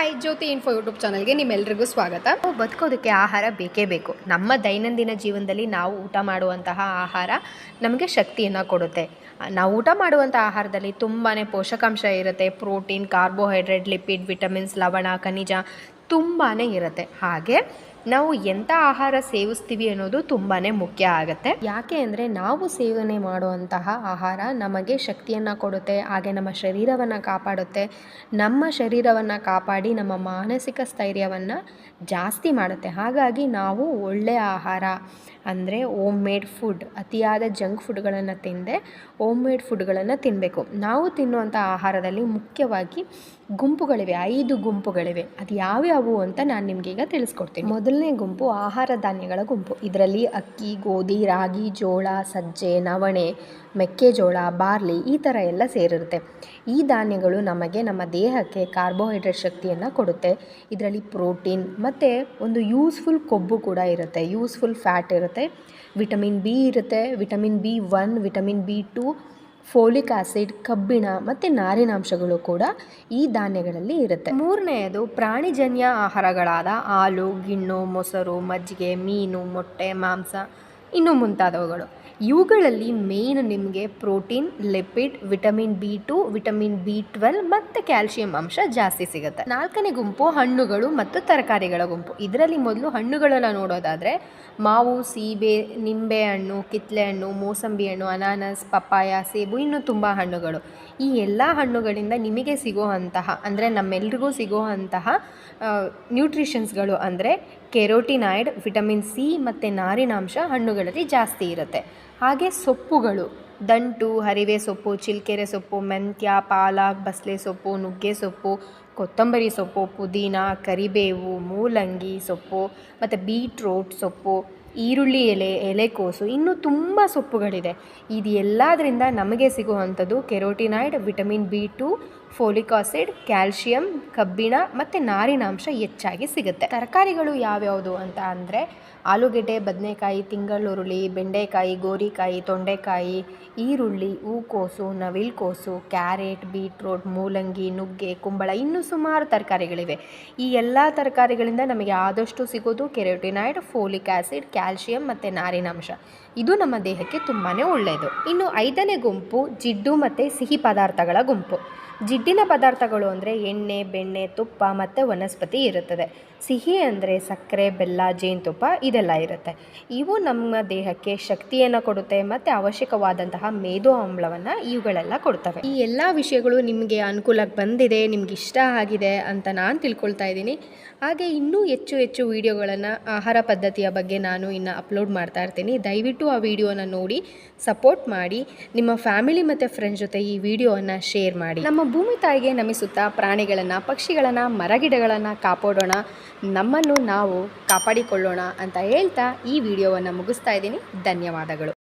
Hi ಜ್ಯೋತಿ info YouTube ಚಾನಲ್ಗೆ ನಿಮ್ಮೆಲ್ಲರಿಗೂ ಸ್ವಾಗತ. ನಾವು ಬದುಕೋದಕ್ಕೆ ಆಹಾರ ಬೇಕೇ ಬೇಕು. ನಮ್ಮ ದೈನಂದಿನ ಜೀವನದಲ್ಲಿ ನಾವು ಊಟ ಮಾಡುವಂತಹ ಆಹಾರ ನಮಗೆ ಶಕ್ತಿಯನ್ನು ಕೊಡುತ್ತೆ. ನಾವು ಊಟ ಮಾಡುವಂಥ ಆಹಾರದಲ್ಲಿ ತುಂಬಾ ಪೋಷಕಾಂಶ ಇರುತ್ತೆ. ಪ್ರೋಟೀನ್, ಕಾರ್ಬೋಹೈಡ್ರೇಟ್, ಲಿಪಿಡ್, ವಿಟಮಿನ್ಸ್, ಲವಣ, ಖನಿಜ ತುಂಬಾ ಇರುತ್ತೆ. ಹಾಗೆ ನಾವು ಎಂಥ ಆಹಾರ ಸೇವಿಸ್ತೀವಿ ಅನ್ನೋದು ತುಂಬಾ ಮುಖ್ಯ ಆಗುತ್ತೆ. ಯಾಕೆ ಅಂದರೆ ನಾವು ಸೇವನೆ ಮಾಡುವಂತಹ ಆಹಾರ ನಮಗೆ ಶಕ್ತಿಯನ್ನು ಕೊಡುತ್ತೆ, ಹಾಗೆ ನಮ್ಮ ಶರೀರವನ್ನು ಕಾಪಾಡುತ್ತೆ. ನಮ್ಮ ಶರೀರವನ್ನು ಕಾಪಾಡಿ ನಮ್ಮ ಮಾನಸಿಕ ಸ್ಥೈರ್ಯವನ್ನು ಜಾಸ್ತಿ ಮಾಡುತ್ತೆ. ಹಾಗಾಗಿ ನಾವು ಒಳ್ಳೆಯ ಆಹಾರ ಅಂದರೆ ಓಮ್ ಮೇಡ್ ಫುಡ್ ಅತಿಯಾದ ಜಂಕ್ ಫುಡ್ಗಳನ್ನು ತಿಂದೆ ಓಮ್ ಮೇಡ್ ಫುಡ್ಗಳನ್ನು ತಿನ್ನಬೇಕು ನಾವು ತಿನ್ನುವಂಥ ಆಹಾರದಲ್ಲಿ ಮುಖ್ಯವಾಗಿ ಗುಂಪುಗಳಿವೆ, ಐದು ಗುಂಪುಗಳಿವೆ. ಅದು ಯಾವ್ಯಾವು ಅಂತ ನಾನು ನಿಮಗೆ ಈಗ ತಿಳಿಸ್ಕೊಡ್ತೀನಿ. ಮೊದಲನೇ ಗುಂಪು ಆಹಾರ ಧಾನ್ಯಗಳ ಗುಂಪು. ಇದರಲ್ಲಿ ಅಕ್ಕಿ, ಗೋಧಿ, ರಾಗಿ, ಜೋಳ, ಸಜ್ಜೆ, ನವಣೆ ಮೆಕ್ಕೆಜೋಳ, ಬಾರ್ಲಿ ಈ ಥರ ಎಲ್ಲ ಸೇರಿರುತ್ತೆ. ಈ ಧಾನ್ಯಗಳು ನಮಗೆ ನಮ್ಮ ದೇಹಕ್ಕೆ ಕಾರ್ಬೋಹೈಡ್ರೇಟ್ ಶಕ್ತಿಯನ್ನು ಕೊಡುತ್ತೆ. ಇದರಲ್ಲಿ ಪ್ರೋಟೀನ್ ಮತ್ತು ಒಂದು ಯೂಸ್ಫುಲ್ ಕೊಬ್ಬು ಕೂಡ ಇರುತ್ತೆ. ಯೂಸ್ಫುಲ್ ಫ್ಯಾಟ್ ಇರುತ್ತೆ. ವಿಟಮಿನ್ ಬಿ ಇರುತ್ತೆ. Vitamin B one vitamin B two folic acid ಕಬ್ಬಿಣ ಮತ್ತು ನಾರಿನಾಂಶಗಳು ಕೂಡ ಈ ಧಾನ್ಯಗಳಲ್ಲಿ ಇರುತ್ತೆ. ಮೂರನೆಯದು ಪ್ರಾಣಿಜನ್ಯ ಆಹಾರಗಳಾದ ಹಾಲು, ಗಿಣ್ಣು, ಮೊಸರು, ಮಜ್ಜಿಗೆ, ಮೀನು, ಮೊಟ್ಟೆ, ಮಾಂಸ, ಇನ್ನು ಮುಂತಾದವುಗಳು. ಇವುಗಳಲ್ಲಿ ಮೇಯ್ನ್ ನಿಮಗೆ protein lipid vitamin B two vitamin B twelve ಮತ್ತು ಕ್ಯಾಲ್ಶಿಯಂ ಅಂಶ ಜಾಸ್ತಿ ಸಿಗುತ್ತೆ. ನಾಲ್ಕನೇ ಗುಂಪು ಹಣ್ಣುಗಳು ಮತ್ತು ತರಕಾರಿಗಳ ಗುಂಪು. ಇದರಲ್ಲಿ ಮೊದಲು ಹಣ್ಣುಗಳನ್ನು ನೋಡೋದಾದರೆ ಮಾವು, ಸೀಬೆ, ನಿಂಬೆ ಹಣ್ಣು, ಕಿತ್ಲೆ ಹಣ್ಣು, ಮೋಸಂಬಿ ಹಣ್ಣು, ಅನಾನಸ್, ಪಪ್ಪಾಯ, ಸೇಬು ಇನ್ನೂ ತುಂಬ ಹಣ್ಣುಗಳು. ಈ ಎಲ್ಲ ಹಣ್ಣುಗಳಿಂದ ನಿಮಗೆ ಸಿಗುವಂತಹ, ಅಂದರೆ ನಮ್ಮೆಲ್ರಿಗೂ ಸಿಗುವಂತಹ ನ್ಯೂಟ್ರಿಷನ್ಸ್ಗಳು ಅಂದರೆ ಕೆರೋಟಿನಾಯ್ಡ್, ವಿಟಮಿನ್ ಸಿ ಮತ್ತು ನಾರಿನಾಂಶ ಹಣ್ಣುಗಳಲ್ಲಿ ಜಾಸ್ತಿ ಇರುತ್ತೆ. ಹಾಗೆ ಸೊಪ್ಪುಗಳು, ದಂಟು, ಹರಿವೆ ಸೊಪ್ಪು, ಚಿಲ್ಕೆರೆ ಸೊಪ್ಪು, ಮೆಂತ್ಯ ಪಾಲಕ್ ಬಸಳೆ ಸೊಪ್ಪು, ನುಗ್ಗೆ ಸೊಪ್ಪು, ಕೊತ್ತಂಬರಿ ಸೊಪ್ಪು, ಪುದೀನ, ಕರಿಬೇವು, ಮೂಲಂಗಿ ಸೊಪ್ಪು ಮತ್ತು ಬೀಟ್ರೋಟ್ ಸೊಪ್ಪು. ಈರುಳ್ಳಿ ಎಲೆ ಎಲೆಕೋಸು ಇನ್ನೂ ತುಂಬ ಸೊಪ್ಪುಗಳಿದೆ. ಇದು ಎಲ್ಲದರಿಂದ ನಮಗೆ ಸಿಗುವಂಥದ್ದು carotenoid vitamin B two folic acid, calcium, ಕಬ್ಬಿಣ ಮತ್ತು ನಾರಿನಾಂಶ ಹೆಚ್ಚಾಗಿ ಸಿಗುತ್ತೆ. ತರಕಾರಿಗಳು ಯಾವ್ಯಾವುದು ಅಂತ ಅಂದರೆ ಆಲೂಗೆಡ್ಡೆ, ಬದನೆಕಾಯಿ ತಿಂಗಳುರುಳಿ ಬೆಂಡೆಕಾಯಿ, ಗೋರಿಕಾಯಿ, ತೊಂಡೆಕಾಯಿ, ಈರುಳ್ಳಿ, ಹೂಕೋಸು, ನವಿಲ್ಕೋಸು, ಕ್ಯಾರೆಟ್, ಬೀಟ್ರೋಟ್, ಮೂಲಂಗಿ, ನುಗ್ಗೆ, ಕುಂಬಳ ಇನ್ನೂ ಸುಮಾರು ತರಕಾರಿಗಳಿವೆ. ಈ ಎಲ್ಲ ತರಕಾರಿಗಳಿಂದ ನಮಗೆ ಆದಷ್ಟು ಸಿಗೋದು ಕೆರೋಟಿನಾಯ್ಡ್, ಫೋಲಿಕ್ ಆ್ಯಸಿಡ್ ಕ್ಯಾಲ್ಶಿಯಂ ಮತ್ತು ನಾರಿನಾಂಶ. ಇದು ನಮ್ಮ ದೇಹಕ್ಕೆ ತುಂಬಾ ಒಳ್ಳೆಯದು ಇನ್ನು ಐದನೇ ಗುಂಪು ಜಿಡ್ಡು ಮತ್ತು ಸಿಹಿ ಪದಾರ್ಥಗಳ ಗುಂಪು. ಜಿಡ್ಡಿನ ಪದಾರ್ಥಗಳು ಅಂದರೆ ಎಣ್ಣೆ, ಬೆಣ್ಣೆ, ತುಪ್ಪ ಮತ್ತು ವನಸ್ಪತಿ ಇರುತ್ತದೆ. ಸಿಹಿ ಅಂದರೆ ಸಕ್ಕರೆ, ಬೆಲ್ಲ ಜೇನುತುಪ್ಪ ಇದೆಲ್ಲ ಇರುತ್ತೆ. ಇವು ನಮ್ಮ ದೇಹಕ್ಕೆ ಶಕ್ತಿಯನ್ನು ಕೊಡುತ್ತೆ ಮತ್ತು ಅವಶ್ಯಕವಾದಂತಹ ಮೇದು ಆಮ್ಲವನ್ನು ಇವುಗಳೆಲ್ಲ ಕೊಡ್ತವೆ. ಈ ಎಲ್ಲ ವಿಷಯಗಳು ನಿಮಗೆ ಅನುಕೂಲಕ್ಕೆ ಬಂದಿದೆ, ನಿಮ್ಗೆ ಇಷ್ಟ ಆಗಿದೆ ಅಂತ ನಾನು ತಿಳ್ಕೊಳ್ತಾ ಇದ್ದೀನಿ. ಹಾಗೆ ಇನ್ನೂ ಹೆಚ್ಚು ಹೆಚ್ಚು ವಿಡಿಯೋಗಳನ್ನು, ಆಹಾರ ಪದ್ಧತಿಯ ಬಗ್ಗೆ ನಾನು ಇನ್ನು ಅಪ್ಲೋಡ್ ಮಾಡ್ತಾ ಇರ್ತೀನಿ. ದಯವಿಟ್ಟು ಆ ವಿಡಿಯೋನ ನೋಡಿ ಸಪೋರ್ಟ್ ಮಾಡಿ, ನಿಮ್ಮ ಫ್ಯಾಮಿಲಿ ಮತ್ತು ಫ್ರೆಂಡ್ಸ್ ಜೊತೆ ಈ ವಿಡಿಯೋವನ್ನು ಶೇರ್ ಮಾಡಿ. ನಮ್ಮ ಭೂಮಿ ತಾಯಿಗೆ ನಮಿಸುತ್ತಾ ಪ್ರಾಣಿಗಳನ್ನು, ಪಕ್ಷಿಗಳನ್ನು, ಮರಗಿಡಗಳನ್ನು ಕಾಪಾಡೋಣ, ನಮ್ಮನ್ನು ನಾವು ಕಾಪಾಡಿಕೊಳ್ಳೋಣ ಅಂತ ಹೇಳ್ತಾ ಈ ವಿಡಿಯೋವನ್ನು ಮುಗಿಸ್ತಾ ಇದ್ದೀನಿ. ಧನ್ಯವಾದಗಳು.